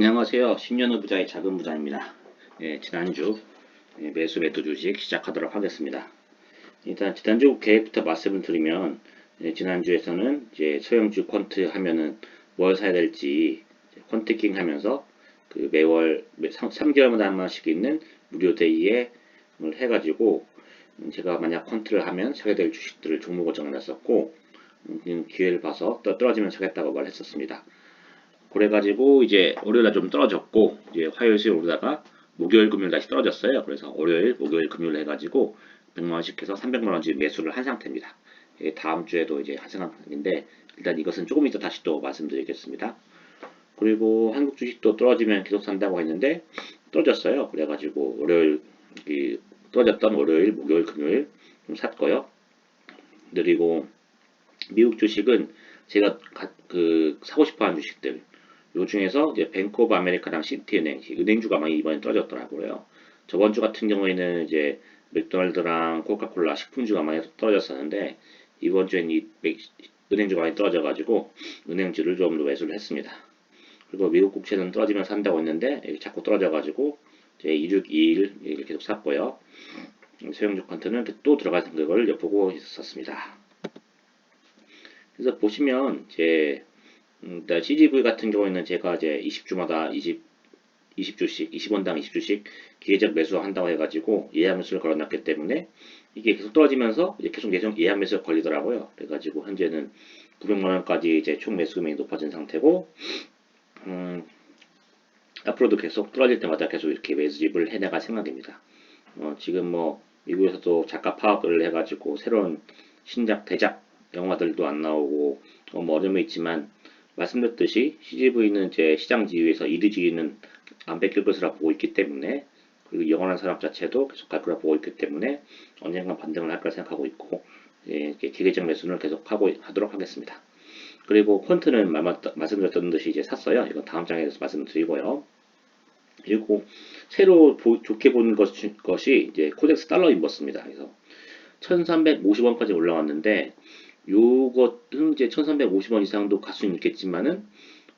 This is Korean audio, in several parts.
안녕하세요. 10년 후 부자의 작은 부자입니다. 예, 지난주 예, 매수 매도 주식 시작하도록 하겠습니다. 일단 지난주 계획부터 말씀을 드리면 예, 지난주에서는 이제 소형주 퀀트 하면은 뭘 사야 될지 퀀트킹 하면서 그 매월 3 개월마다 한 번씩 있는 무료 데이에 해가지고 음, 제가 만약 퀀트를 하면 사게 될 주식들을 종목을 정해놨었고 음, 기회를 봐서 또 떨어지면 사겠다고 말했었습니다. 그래가지고 이제 월요일날 좀 떨어졌고 이제 화요일 수요일 오르다가 목요일 금요일 다시 떨어졌어요. 그래서 월요일 목요일 금요일 해가지고 100만 원씩 해서 300만 원씩 매수를 한 상태입니다. 예, 다음 주에도 이제 한 상황인데 일단 이것은 조금 이따 다시 또 말씀드리겠습니다. 그리고 한국 주식도 떨어지면 계속 산다고 했는데 떨어졌어요. 그래가지고 월요일 이 떨어졌던 월요일, 목요일, 금요일 좀 샀고요. 그리고 미국 주식은 제가 가, 그 사고 싶어하는 주식들 요 중에서 이제 뱅크 오브 아메리카랑 시티은행, 은행주가 많이 이번에 떨어졌더라고요. 저번 주 같은 경우에는 이제 맥도날드랑 코카콜라 식품주가 많이 떨어졌었는데 이번 주엔 이 은행주가 많이 떨어져가지고 은행주를 좀 더 매수를 했습니다. 그리고 미국 국채는 떨어지면 산다고 했는데 자꾸 떨어져가지고 이제 2621 계속 샀고요. 소형주 컨트는 또 들어갈 생각을 엿보고 있었습니다. 그래서 보시면 이제 음, CGV 같은 경우에는 제가 이제 20주마다 20 20주씩 20원당 20주씩 기회적 매수한다고 해가지고 예약 매수를 걸어놨기 때문에 이게 계속 떨어지면서 계속 예정 예약 매수가 걸리더라고요. 그래가지고 현재는 900만 원까지 이제 총 매수 금액이 높아진 상태고 음, 앞으로도 계속 떨어질 때마다 계속 이렇게 매수집을 해나갈 생각입니다. 어, 지금 뭐 미국에서도 작가 파업을 해가지고 새로운 신작 대작 영화들도 안 나오고 어, 뭐 어려움이 있지만 말씀드렸듯이 CGV는 제 시장 지위에서 이드 지위는 안 뺏길 것이라 보고 있기 때문에 그리고 영원한 사람 자체도 계속 갈 거라 보고 있기 때문에 언젠가 반등을 할 거라 생각하고 있고 예, 기계적 매수를 계속 하고 하도록 하겠습니다. 그리고 펀트는 말씀드렸던 듯이 이제 샀어요. 이건 다음 장에서 말씀드리고요. 그리고 새로 보, 좋게 보는 것, 것이 이제 코덱스 달러 인버스입니다. 그래서 1350원까지 올라왔는데 요것은 이제 1350원 이상도 갈 수는 있겠지만은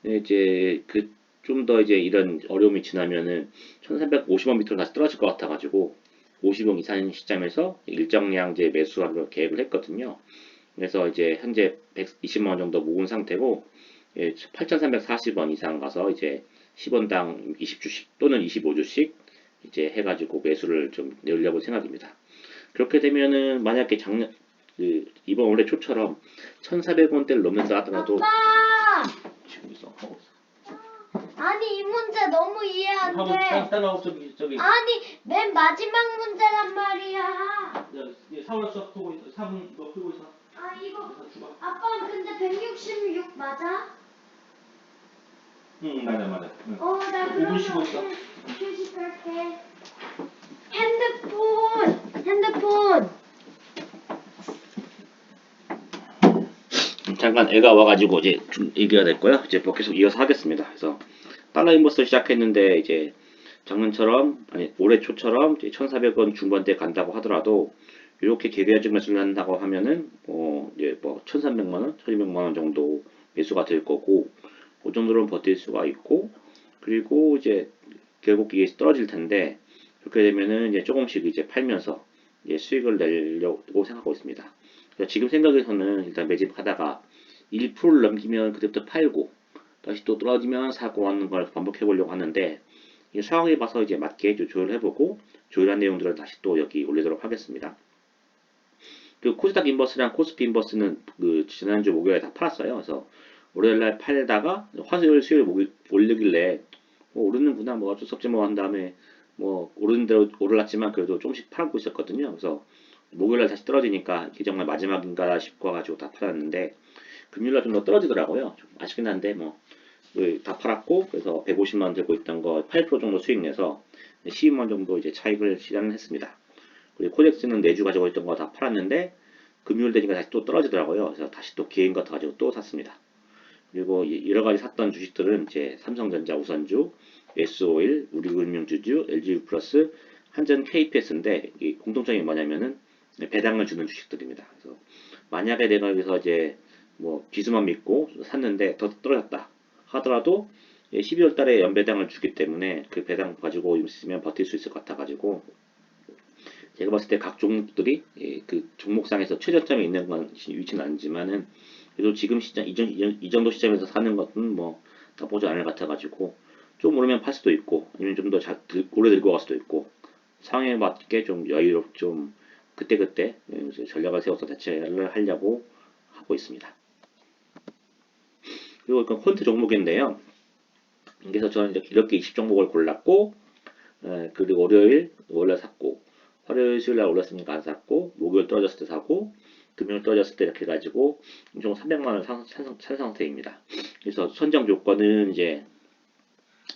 이제 그 좀 더 이제 이런 어려움이 지나면은 1350원 밑으로 다시 떨어질 것 같아 가지고 50원 이상 시점에서 일정량 이제 매수하기로 계획을 했거든요. 그래서 이제 현재 120만 원 정도 모은 상태고 8,340원 예, 이상 가서 이제 10원당 20주씩 또는 25주씩 이제 해가지고 매수를 좀 내려고 생각입니다. 그렇게 되면은 만약에 작년 그 이번 올해 초처럼 1,400원대를 넘면서 하더라도 아빠! 지금 있어 하고 있어. 아니 이 문제 너무 이해 안 하고 돼. 따라하고 저기 저기 아니 맨 마지막 문제란 말이야. 사월 수업 풀고 있어. 3분 너 풀고 있어. 아 이거 다 줘봐. 아빠 근데 166 맞아? 응 맞아 맞아. 응. 어나 오분 그러면 쉬고 있어. 휴식할게. 핸드폰 핸드폰 잠깐 애가 와가지고 이제 좀 얘기가 됐고요. 이제 뭐 계속 이어서 하겠습니다. 그래서 달러 인버스 시작했는데 이제 작년처럼 아니 올해 초처럼 이제 1,400원 중반대 간다고 하더라도 이렇게 기대하지 매수를 한다고 하면은 뭐 이제 뭐 1,300만 원, 1,200만 원 정도 매수가 될 거고 그 정도로는 버틸 수가 있고 그리고 이제 결국 이게 떨어질 텐데 그렇게 되면은 이제 조금씩 이제 팔면서 이제 수익을 내려고 생각하고 있습니다. 지금 생각에서는 일단 매집하다가 1%를 넘기면 그때부터 팔고 다시 또 떨어지면 사고 하는 걸 반복해 보려고 하는데 이 상황에 봐서 이제 맞게 조율을 해보고 조율한 내용들을 다시 또 여기 올리도록 하겠습니다. 그 코스닥 인버스랑 코스피 인버스는 그 지난주 목요일에 다 팔았어요. 그래서 월요일날 팔다가 화수요일 수요일 목요일 올리길래 뭐 오르는구나 뭐 어쩔 수 없지 뭐 한 다음에 뭐 오르는 대로 오르났지만 그래도 조금씩 팔고 있었거든요. 그래서 목요일날 다시 떨어지니까 이게 정말 마지막인가 싶어 가지고 다 팔았는데 금요일날 좀 더 떨어지더라고요. 좀 아쉽긴 한데 뭐 다 팔았고 그래서 150만 원 들고 있던 거 8% 정도 수익 내서 12만 원 정도 이제 차익을 실현을 했습니다. 그리고 코덱스는 4주 가지고 있던 거 다 팔았는데 금요일 되니까 다시 또 떨어지더라고요. 그래서 다시 또 기회인 것 같아가지고 또 샀습니다. 그리고 여러 가지 샀던 주식들은 이제 삼성전자 우선주, S51, 우리금융주주, LG 플러스, 한전 KPS인데 공통점이 뭐냐면은 배당을 주는 주식들입니다. 그래서 만약에 내가 여기서 이제 뭐 기수만 믿고 샀는데 더 떨어졌다 하더라도 12월 달에 연배당을 주기 때문에 그 배당 가지고 있으면 버틸 수 있을 것 같아 가지고 제가 봤을 때 각 종목들이 예, 그 종목상에서 최저점에 있는 건 위치는 아니지만은 그래도 지금 시장 이, 정- 이 정도 시점에서 사는 것은 뭐 나쁘지 않을 것 같아 가지고 좀 오르면 팔 수도 있고 아니면 좀더 오래 들고 갈 수도 있고 상황에 맞게 좀 여유롭 좀 그때그때 예, 전략을 세워서 대처를 하려고 하고 있습니다. 그리고 이건 콘트 종목인데요. 그래서 저는 이렇게, 이렇게 20 종목을 골랐고 에, 그리고 월요일 원래 샀고 화요일 수요일 날 올랐으니까 안 샀고 목요일 떨어졌을 때 사고 금요일 떨어졌을 때 이렇게 해가지고 총 300만 원 산, 산, 산 상태입니다. 그래서 선정 조건은 이제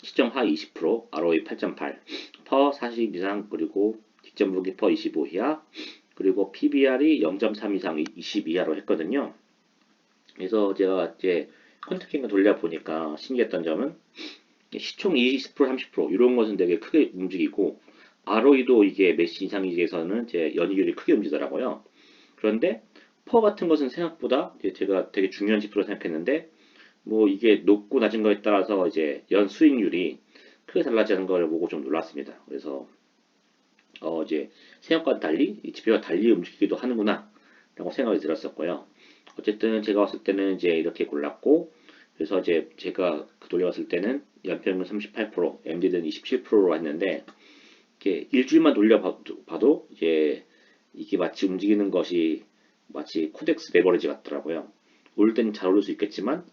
시점 하 20%, ROE 8.8, 퍼 40 이상 그리고 직전 무기 퍼 25 이하 그리고 PBR이 0.3 이상 20 이하로 했거든요. 그래서 제가 이제 컨택팅을 돌려보니까 신기했던 점은 시총 20% 30% 이런 것은 되게 크게 움직이고 ROE도 이게 메시 이상이에서는 이제 연이율이 크게 움직이더라고요. 그런데 퍼 같은 것은 생각보다 제가 되게 중요한 지표로 생각했는데 뭐 이게 높고 낮은 거에 따라서 이제 연 수익률이 크게 달라지는 걸 보고 좀 놀랐습니다. 그래서 어 이제 생각과 달리 이 지표가 달리 움직이기도 하는구나 라고 생각이 들었었고요. 어쨌든 제가 봤을 때는 이제 이렇게 골랐고 그래서 이제 제가 그 돌려봤을 때는 연평균 38%, MD는 27%로 했는데 이렇게 일주일만 돌려봐도 이제 이게 마치 움직이는 것이 마치 코덱스 레버리지 같더라고요. 오를 때는 잘 오를 수 있겠지만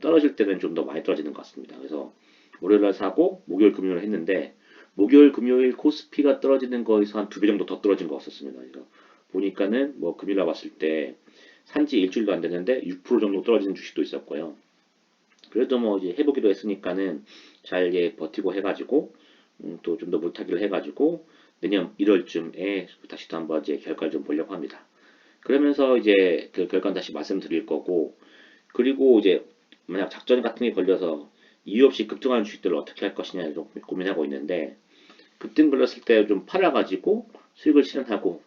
떨어질 때는 좀 더 많이 떨어지는 것 같습니다. 그래서 월요일날 사고 목요일 금요일 했는데 목요일 금요일 코스피가 떨어지는 거에서 한 두 배 정도 더 떨어진 것 같았습니다. 그래서 보니까는 뭐 금요일날 봤을 때 산지 일주일도 안 됐는데 6% 정도 떨어지는 주식도 있었고요. 그래도 뭐 이제 해보기로 했으니까는 잘 예, 버티고 해가지고 음, 또좀 더 물타기를 해가지고 내년 1월쯤에 다시 또 한번 이제 결과를 좀 보려고 합니다. 그러면서 이제 그 결과는 다시 말씀드릴 거고 그리고 이제 만약 작전 같은 게 걸려서 이유 없이 급등하는 주식들을 어떻게 할 것이냐 좀 고민하고 있는데 급등 걸렸을 때 좀 팔아가지고 수익을 실현하고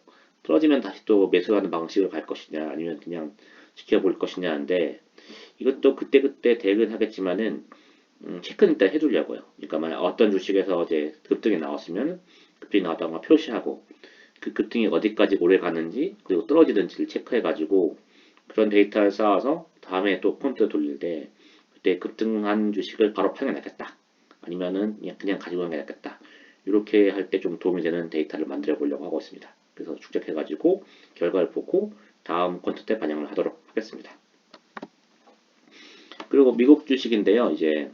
떨어지면 다시 또 매수하는 방식으로 갈 것이냐 아니면 그냥 지켜볼 것이냐인데 이것도 그때그때 대응은 하겠지만은 음, 체크는 일단 해두려고요. 그러니까 만약 어떤 주식에서 이제 급등이 나왔으면 급등이 나왔다고 표시하고 그 급등이 어디까지 오래 가는지 그리고 떨어지는지를 체크해가지고 그런 데이터를 쌓아서 다음에 또 폰트 돌릴 때 그때 급등한 주식을 바로 팔아내겠다. 아니면은 그냥, 그냥 가지고 가는 게 낫겠다. 이렇게 할 때 좀 도움이 되는 데이터를 만들어 보려고 하고 있습니다. 그래서 축적해가지고 결과를 보고 다음 콘트 때 반영을 하도록 하겠습니다. 그리고 미국 주식인데요. 이제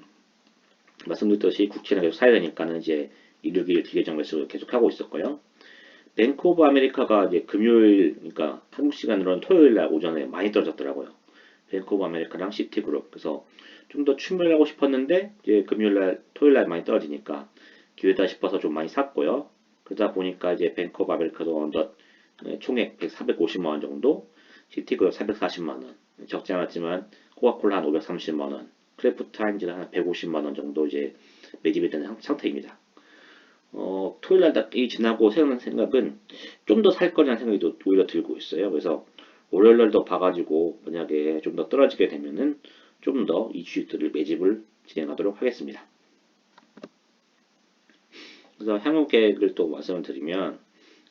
말씀드렸듯이 국채를 계속 사야 되니까는 이제 161 기계정 매수를 계속 하고 있었고요. 뱅크 오브 아메리카가 이제 금요일, 그러니까 한국 시간으로는 토요일 날 오전에 많이 떨어졌더라고요. 뱅크 오브 아메리카랑 시티그룹. 그래서 좀더 출몰하고 싶었는데, 이제 금요일 날, 토요일 날 많이 떨어지니까 기회다 싶어서 좀 많이 샀고요. 그러다 보니까 이제 뱅크 오브 아메리카도 언더 총액 450만 원 정도, 시티그룹 440만 원. 적지 않았지만, 코카콜라 한 530만 원, 크래프트 하인즈는 한 150만 원 정도 이제 매집이 되는 상태입니다. 어, 토요일 날이 지나고 생각난 생각은 좀 더 살 거라는 생각이 오히려 들고 있어요. 그래서 월요일 날도 봐가지고 만약에 좀 더 떨어지게 되면은 좀 더 이 주식들을 매집을 진행하도록 하겠습니다. 그래서 향후 계획을 또 말씀을 드리면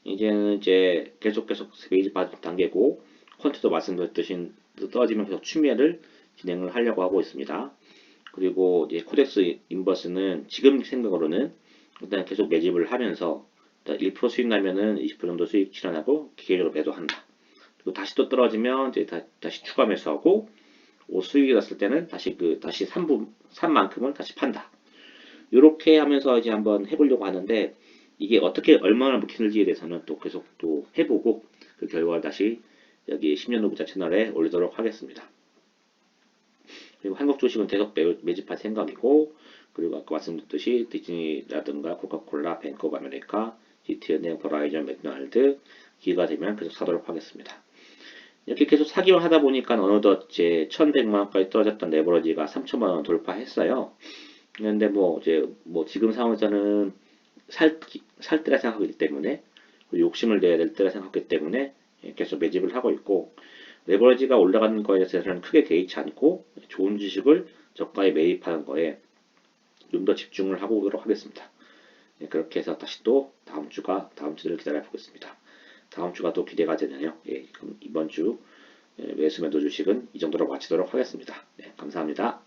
이제는 이제 계속 계속 매집 단계고 콘트도 말씀드렸듯이 떨어지면 계속 추매를 진행을 하려고 하고 있습니다. 그리고 이제 코덱스 인버스는 지금 생각으로는 일단 계속 매집을 하면서 1% 수익 나면은 20% 정도 수익 실현하고 기계적으로 매도한다. 그리고 다시 또 떨어지면 이제 다, 시 추가 매수하고 오 수익이 났을 때는 다시 그 다시 3부 산 만큼을 다시 판다. 이렇게 하면서 이제 한번 해보려고 하는데 이게 어떻게 얼마나 먹히는지에 대해서는 또 계속 또 해보고 그 결과를 다시 여기 10년 후부자 채널에 올리도록 하겠습니다. 그리고 한국 주식은 계속 매, 매집할 생각이고 그리고 아까 말씀드렸듯이 디즈니라든가 코카콜라, 뱅크 오브 아메리카, GT은행, 버라이전, 맥도날드 기회가 되면 계속 사도록 하겠습니다. 이렇게 계속 사기만 하다 보니까 어느덧 제 1100만원까지 떨어졌던 레버러지가 3000만원 돌파했어요. 그런데 뭐 이제 뭐 지금 상황에서는 살, 살 때라 생각하기 때문에 욕심을 내야 될 때라 생각하기 때문에 계속 매집을 하고 있고 레버리지가 올라가는 거에 대해서는 크게 개의치 않고 좋은 주식을 저가에 매입하는 거에 좀 더 집중을 하고 오도록 하겠습니다. 예, 그렇게 해서 다시 또 다음 주가 다음 주를 기다려 보겠습니다. 다음 주가 또 기대가 되네요. 예, 그럼 이번 주 예, 매수 매도 주식은 이 정도로 마치도록 하겠습니다. 네, 감사합니다.